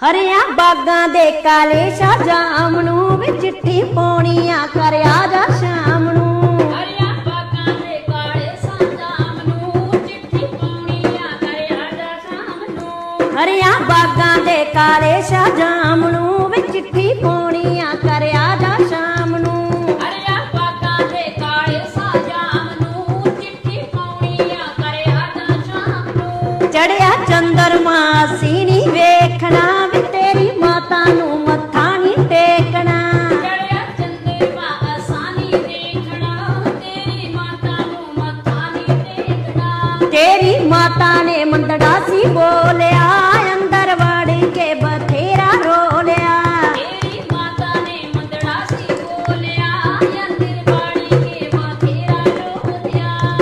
ਹਰਿਆ ਬਾਗਾਂ ਦੇ ਕਾਲੇ ਸ਼ਾਹਜਾਮ ਨੂੰ ਵੀ ਚਿੱਠੀ ਪਾਉਣੀ ਕਰਿਆ ਜਾ ਸ਼ਾਮ ਨੂੰ। ਹਰਿਆ ਬਾਗਾਂ ਦੇ ਕਾਲੇ ਸ਼ਾਹਜਾਮ ਨੂੰ ਚਿੱਠੀ ਕਰਿਆ ਜਾ ਨੂੰ। ਹਰਿਆ ਬਾਗਾਂ ਦੇ ਕਾਲੇ ਸ਼ਾਹਜਾਮ ਨੂੰ ਵੀ ਚਿੱਠੀ ਪਾਉਣੀ ਕਰਿਆ ਜਾ ਸ਼ਾਮ ਨੂੰ। ਹਰਿਆ ਬਾਗਾਂ ਦੇ ਕਾਲੇ ਸ਼ਾਹਜਾਮ ਨੂੰ ਚਿੱਠੀ ਪਾਉਣੀ ਕਰਿਆ ਜਾ ਸ਼ਾਮ ਨੂੰ। ਚੜਿਆ ਚੰਦਰ ਤੇਰੀ ਮਾਤਾ ਨੇ ਮੰਦੜਾ ਸੀ ਬੋਲਿਆ ਅੰਦਰ ਵੜ ਕੇ ਬਥੇਰਾ ਰੋ ਲਿਆ ਤੇਰੀ ਮਾਤਾ ਨੇ ਮੰਦੜਾ ਸੀ ਬੋਲਿਆ ਅੰਦਰ ਵੜ ਕੇ ਬਥੇਰਾ ਰੋ ਲਿਆ